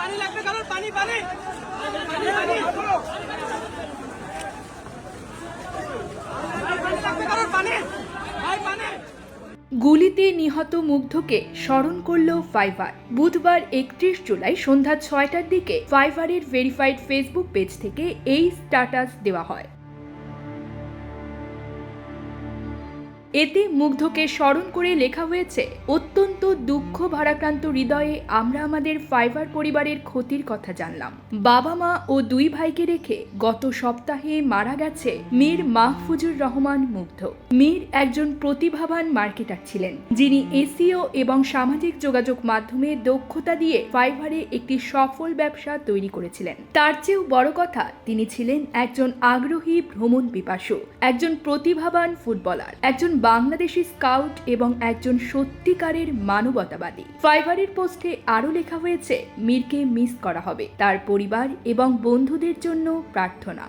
পানি লাগবে কারণ পানি পানি। গুলিতে নিহত মুগ্ধকে স্মরণ করল ফাইবার। বুধবার একত্রিশ জুলাই সন্ধ্যা ছয়টার দিকে ফাইবারের ভেরিফাইড ফেসবুক পেজ থেকে এই স্ট্যাটাস দেওয়া হয়। এতে মুগ্ধকে স্মরণ করে লেখা হয়েছে, অত্যন্ত দুঃখ ভারাক্রান্ত হৃদয়ে আমরা আমাদের ফাইবার পরিবারের ক্ষতির কথা জানলাম। বাবা মা ও দুই ভাইকে রেখে গত সপ্তাহে মারা গেছে মীর মাহফুজুর রহমান মুগ্ধ। মীর একজন প্রতিভাবান মার্কেটার ছিলেন, যিনি এসিও এবং সামাজিক যোগাযোগ মাধ্যমে দক্ষতা দিয়ে ফাইবারে একটি সফল ব্যবসা তৈরি করেছিলেন। তার চেয়েও বড় কথা, তিনি ছিলেন একজন আগ্রহী ভ্রমণ পিপাসু, একজন প্রতিভাবান ফুটবলার, একজন বাংলাদেশি স্কাউট এবং একজন সত্যিকারের মানবতাবাদী। ফাইবারের পোস্টে আরও লেখা হয়েছে, মীরকে মিস করা হবে, তার পরিবার এবং বন্ধুদের জন্য প্রার্থনা।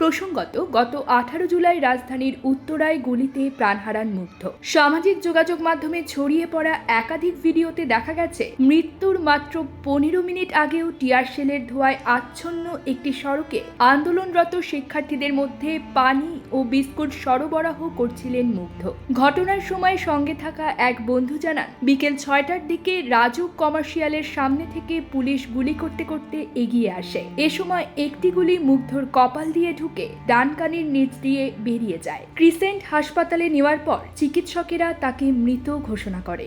প্রসঙ্গত, গত আঠারো জুলাই রাজধানীর উত্তরায় গুলিতে প্রাণ হারান মুগ্ধ। সামাজিক যোগাযোগ মাধ্যমে ছড়িয়ে পড়া একাধিক ভিডিওতে দেখা গেছে, মৃত্যুর মাত্র পনেরো মিনিট আগেও টিয়ার শেলের ধোঁয়ায় আচ্ছন্ন একটি সড়কে আন্দোলনরত শিক্ষার্থীদের মধ্যে পানি ও বিস্কুট সরবরাহ করছিলেন মুগ্ধ। ঘটনার সময় সঙ্গে থাকা এক বন্ধু জানান, বিকেল ছয়টার দিকে রাজুক কমার্শিয়ালের সামনে থেকে পুলিশ গুলি করতে করতে এগিয়ে আসে। এ সময় একটি গুলি মুগ্ধর কপাল দিয়ে ঢুকে ডান কানের নিচ দিয়ে বেরিয়ে যায়। ক্রিসেন্ট হাসপাতালে নেওয়ার পর চিকিৎসকেরা তাকে মৃত ঘোষণা করে।